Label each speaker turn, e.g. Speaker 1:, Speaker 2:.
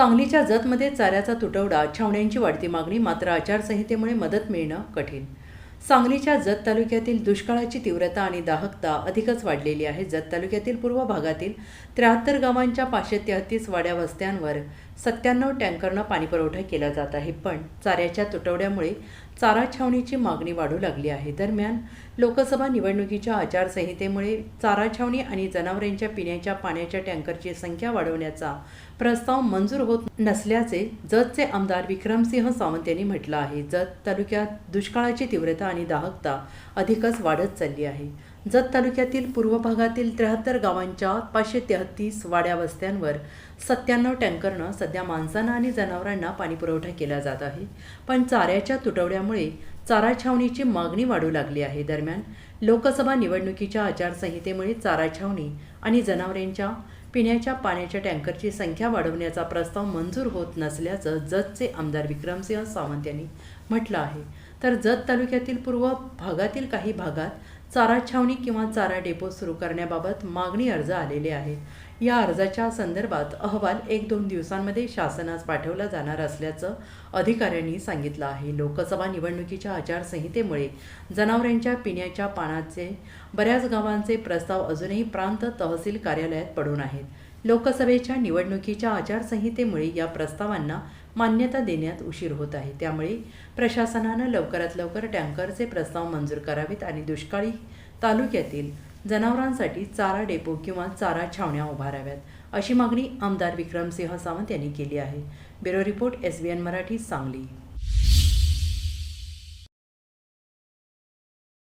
Speaker 1: सांगलीच्या जतमध्ये चाऱ्याचा तुटवडा छावण्यांची वाढती मागणी मात्र आचारसंहितेमुळे मदत मिळणं कठीण. सांगलीच्या जत तालुक्यातील दुष्काळाची तीव्रता आणि दाहकता अधिकच वाढलेली आहे. जत तालुक्यातील पूर्व भागातील त्र्याहत्तर गावांच्या पाचशे तेहतीस वाड्या वस्त्यांवर सत्त्याण्णव टँकरनं पाणीपुरवठा केला जात आहे पण चाऱ्याच्या तुटवड्यामुळे चारा छावणीची मागणी वाढू लागली आहे. दरम्यान लोकसभा निवडणुकीच्या आचारसंहितेमुळे चारा छावणी आणि जनावरांच्या पिण्याच्या पाण्याच्या टँकरची संख्या वाढवण्याचा प्रस्ताव मंजूर होत नसल्याचे जतचे आमदार विक्रमसिंह सावंत यांनी म्हटलं आहे. जत तालुक्यात दुष्काळाची तीव्रता आणि दाहकता अधिकच वाढत चालली आहे. जत तालुक्यातील पूर्व भागातील त्र्याहत्तर गावांच्या पाचशे तेहतीस वाड्या वस्त्यांवर सत्त्याण्णव टँकरनं सध्या माणसांना आणि जनावरांना पाणीपुरवठा केला जात आहे. पण चाऱ्याच्या तुटवड्यामुळे चारा छावणीची मागणी वाढू लागली आहे. दरम्यान लोकसभा निवडणुकीच्या आचारसंहितेमुळे चारा छावणी आणि जनावरांच्या पिण्याच्या पाण्याच्या टँकरची संख्या वाढवण्याचा प्रस्ताव मंजूर होत नसल्याचं जतचे आमदार विक्रमसिंह सावंत यांनी म्हटलं आहे. तर जत तालुक्यातील पूर्व भागातील काही भागात चारा छावणी किंवा चारा डेपो सुरू करण्याबाबत मागणी अर्ज आलेले आहेत. या अर्जाच्या संदर्भात अहवाल एक दोन दिवसांमध्ये शासनास पाठवला जाणार असल्याचं अधिकाऱ्यांनी सांगितलं आहे. लोकसभा निवडणुकीच्या आचारसंहितेमुळे जनावरांच्या पिण्याच्या पाण्याचे बऱ्याच गावांचे प्रस्ताव अजूनही प्रांत तहसील कार्यालयात पडून आहेत. लोकसभेच्या निवडणुकीच्या आचारसंहितेमुळे या प्रस्तावांना मान्यता देण्यात उशीर होत आहे. त्यामुळे प्रशासनानं लवकरात लवकर टँकरचे प्रस्ताव मंजूर करावेत आणि दुष्काळी तालुक्यातील जनावरांसाठी चारा डेपो किंवा चारा छावण्या उभाराव्यात अशी मागणी आमदार विक्रमसिंह सावंत यांनी केली आहे. Bureau report S B N Marathi Sangli.